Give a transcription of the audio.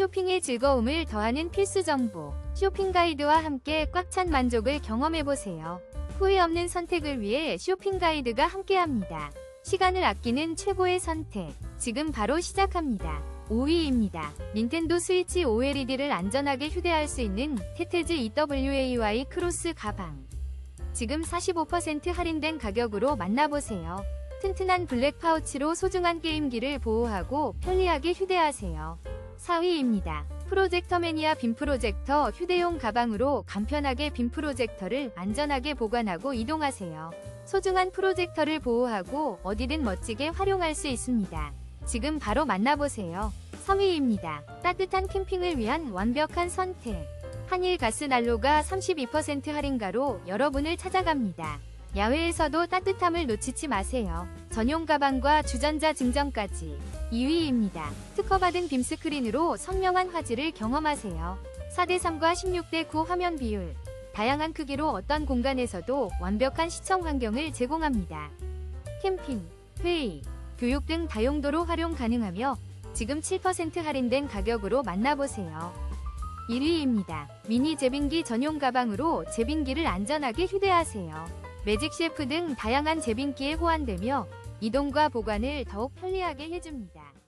쇼핑의 즐거움을 더하는 필수 정보. 쇼핑 가이드와 함께 꽉 찬 만족을 경험해보세요. 후회 없는 선택을 위해 쇼핑 가이드가 함께합니다. 시간을 아끼는 최고의 선택. 지금 바로 시작합니다. 5위입니다. 닌텐도 스위치 OLED를 안전하게 휴대할 수 있는 테테즈 EWAY 크로스 가방. 지금 45% 할인된 가격으로 만나보세요. 튼튼한 블랙 파우치로 소중한 게임기를 보호하고 편리하게 휴대하세요. 4위입니다. 프로젝터 매니아 빔 프로젝터 휴대용 가방으로 간편하게 빔 프로젝터를 안전하게 보관하고 이동하세요. 소중한 프로젝터를 보호하고 어디든 멋지게 활용할 수 있습니다. 지금 바로 만나보세요. 3위입니다. 따뜻한 캠핑을 위한 완벽한 선택. 한일 가스 난로가 32% 할인가로 여러분을 찾아갑니다. 야외에서도 따뜻함을 놓치지 마세요. 전용 가방과 주전자 증정까지. 2위입니다. 특허받은 빔 스크린으로 선명한 화질을 경험하세요. 4대3과 16대9 화면 비율. 다양한 크기로 어떤 공간에서도 완벽한 시청 환경을 제공합니다. 캠핑, 회의, 교육 등 다용도로 활용 가능하며 지금 7% 할인된 가격으로 만나보세요. 1위입니다. 미니 제빙기 전용 가방으로 제빙기를 안전하게 휴대하세요. 매직 셰프 등 다양한 제빙기에 호환되며 이동과 보관을 더욱 편리하게 해줍니다.